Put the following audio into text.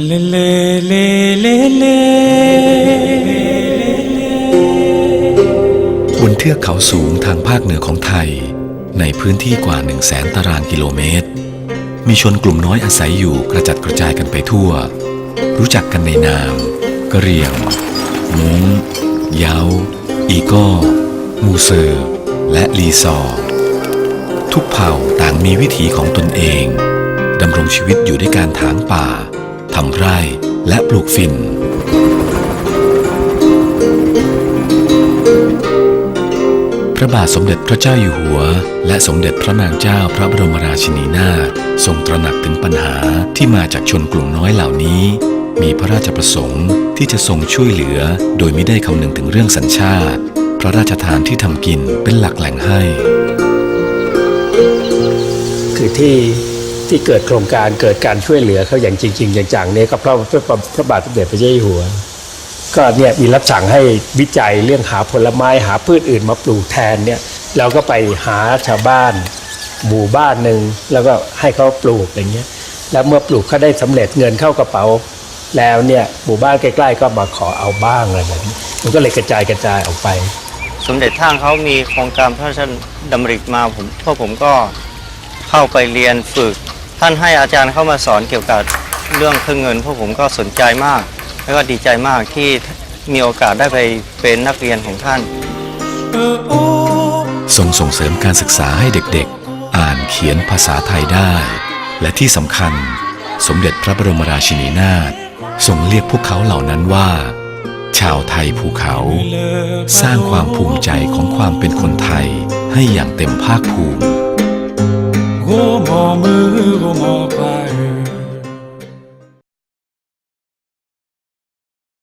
เลเลเลเลเลบนเทือกเขาสูงทางภาคเหนือของไทย ในพื้นที่กว่า 1 0 0 0 0แสนตารางกิโลเมตร มีชนกลุ่มน้อยอาศัยอยู่กระจัดกระจายกันไปทั่ว รู้จักกันในนามกะเหรี่ยงม้งเยาอีก้อ มูเซอร์ และลีซอ ทุกเผ่าต่างมีวิถีของตนเองดำรงชีวิตอยู่ด้วยการถางป่า ทำไร่และปลูกฝิ่น พระบาทสมเด็จพระเจ้าอยู่หัว และสมเด็จพระนางเจ้าพระบรมราชินีนาถทรงตระหนักถึงปัญหาที่มาจากชนกลุ่มน้อยเหล่านี้ มีพระราชประสงค์ที่จะทรงช่วยเหลือ โดยไม่ได้คำนึงถึงเรื่องสัญชาติ พระราชทานที่ทำกินเป็นหลักแหล่งให้ คือที่ ที่เกิดโครงการเกิดการช่วยเหลือเขาอย่างจริงๆจังเนี่ยก็เพราะพระบาทสมเด็จพระเจ้าอยู่หัว ก็เนี่ยมีรับสั่งให้วิจัยเรื่องหาผลไม้หาพืชอื่นมาปลูกแทนเนี่ยเราก็ไปหาชาวบ้านหมู่บ้านหนึ่งแล้วก็ให้เขาปลูกอย่างเงี้ยแล้วเมื่อปลูกเขาได้สำเร็จเงินเข้ากระเป๋า แล้วเนี่ยหมู่บ้านใกล้ๆ ก็มาขอเอาบ้างอะไรแบบนี้มันก็เลยกระจายกระจายออกไป สมเด็จท่านเขามีโครงการพระราชดำริมาผมพวกผมก็เข้าไปเรียนฝึก ท่านให้อาจารย์เข้ามาสอนเกี่ยวกับเรื่องเครื่องเงินพวกผมก็สนใจมาก แล้วก็ดีใจมากที่มีโอกาสได้ไปเป็นนักเรียนของท่านทรงส่งเสริมการศึกษาให้เด็กๆ อ่านเขียนภาษาไทยได้ และที่สำคัญ สมเด็จพระบรมราชินีนาถทรงเรียกพวกเขาเหล่านั้นว่า ชาวไทยภูเขา สร้างความภูมิใจของความเป็นคนไทยให้อย่างเต็มภาคภูมิ โก